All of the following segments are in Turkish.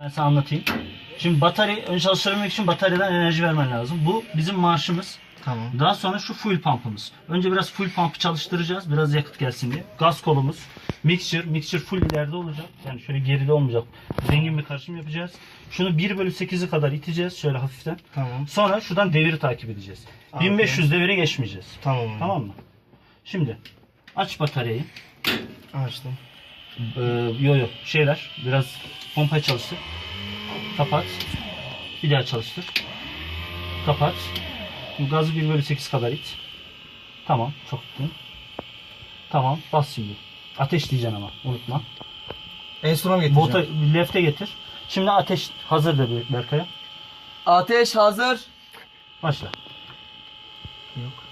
Ben sana anlatayım. Şimdi batarya ön çalıştırabilmek için bataryadan enerji vermen lazım. Bu bizim marşımız. Tamam. Daha sonra şu fuel pump'ımız. Önce biraz fuel pump'ı çalıştıracağız. Biraz yakıt gelsin diye. Gaz kolumuz. Mixture. Mixture full ileride olacak. Yani şöyle geride olmayacak. Zengin bir karışım yapacağız. Şunu 1 bölü 8'i kadar iteceğiz. Şöyle hafiften. Tamam. Sonra şuradan deviri takip edeceğiz. Abi. 1500 devire geçmeyeceğiz. Tamam. Tamam mı? Şimdi aç bataryayı. Açtım. Ee, yo yo şeyler biraz pompayı çalıştır. Kapat. Bir daha çalıştır. Kapat. Gazı 1 bölü 8 kadar it. Tamam. Çok iyi. Tamam. Bas şimdi. Ateş diyeceksin ama. Unutma. Enstrüman getireceğim. Bota lefte getir. Şimdi ateş hazır da Berkay'a. Ateş hazır. Başla. Yok.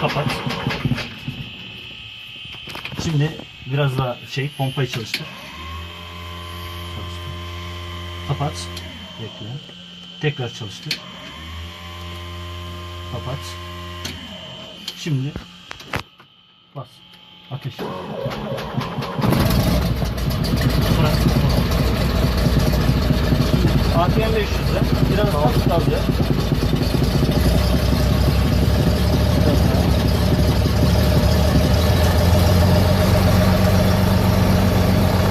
Kapat. Şimdi biraz daha şey pompayı çalıştır. Çalıştır. Kapat. Bekle. Tekrar çalıştır. Kapat. Şimdi bas. Ateş. Bırak. ATM 500'de biraz daha kalacak.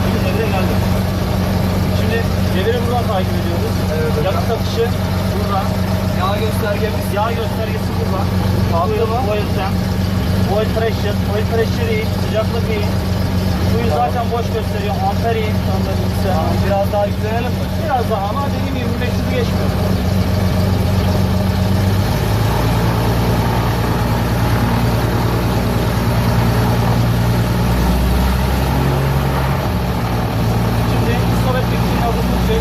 Şimdi devre geldi. Buradan takip ediyoruz. Evet. Yakıt akışı buradan. Yağ göstergemiz. Yağ göstergesi buradan. Suyu, oil temp, oil pressure, oil pressure iyi, sıcaklık iyi. Suyu zaten boş gösteriyor, amper iyi. Tamam, biraz daha yükleyelim mi? Biraz daha ama dediğim gibi 500'ü geçmiyor. Şimdi stop etmek için aldığımız şey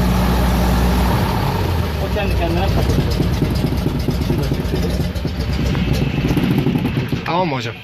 o kendi kendine. Tamam mı hocam?